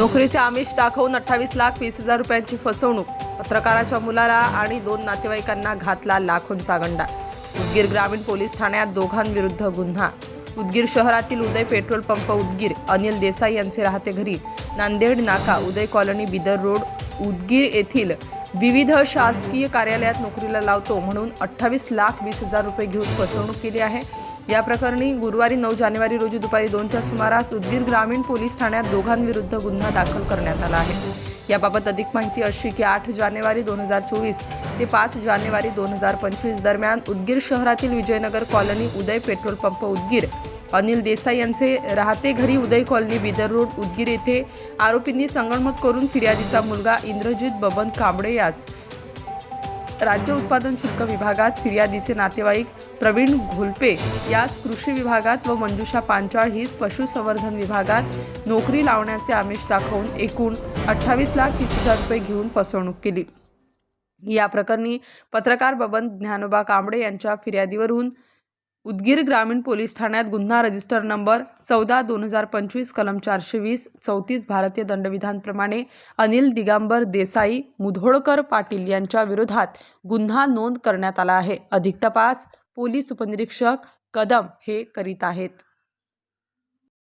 नोकरीचे आमिष दाखवून अठ्ठावीस लाख वीस हजार रुपयांची फसवणूक. पत्रकाराच्या मुलाला आणि दोन नातेवाईकांना घातला लाखोंचा गंडा. उदगीर ग्रामीण पोलीस ठाण्यात दोघांविरुद्ध गुन्हा. उदगीर शहरातील उदय पेट्रोल पंप उदगीर अनिल देसाई यांचे राहते घरी. नांदेड नाका उदय कॉलनी बिदर रोड उदगीर येथील विविध शासकीय कार्यालयात नोकरीला लावतो म्हणून अठ्ठावीस लाख वीस हजार रुपये घेऊन फसवणूक केली आहे. या प्रकरणी गुरुवारी नऊ जानेवारी रोजी दुपारी दोनच्या सुमारास उदगीर ग्रामीण पोलीस ठाण्यात दोघांविरुद्ध गुन्हा दाखल करण्यात आला आहे. याबाबत अधिक माहिती अशी की आठ जानेवारी दोन हजार चोवीस ते पाच जानेवारी दोन हजार पंचवीस दरम्यान उदगीर शहरातील Vijaynagar colony Uday petrol pump Udgir Anil Desai यांचे राहते घरी उदय कॉलनी बिदर रोड उदगीर येथे आरोपींनी संगणमत करून फिर्यादीचा मुलगा इंद्रजित बबन कांबळे यास राज्य उत्पादन शुल्क विभागात फिर्यादीचे नातेवाईक प्रवीण घोलपे याच कृषी विभागात व मंजुषा पांचाळ हीच पशुसंवर्धन विभागात नोकरी लावण्याचे आमिष दाखवून एकूण अठ्ठावीस लाख तीस हजार रुपये घेऊन फसवणूक केली. या प्रकरणी पत्रकार बबन ज्ञानोबा कांबळे यांच्या फिर्यादीवरून उदगीर ग्रामीण पोलीस ठाण्यात गुन्हा रजिस्टर नंबर चौदा दोन हजार पंचवीस कलम चारशे वीस चौतीस भारतीय दंडविधानप्रमाणे अनिल दिगांबर देसाई मुधोळकर पाटील यांच्या विरोधात गुन्हा नोंद करण्यात आला आहे. अधिक तपास पोलीस उपनिरीक्षक कदम हे करीत आहेत.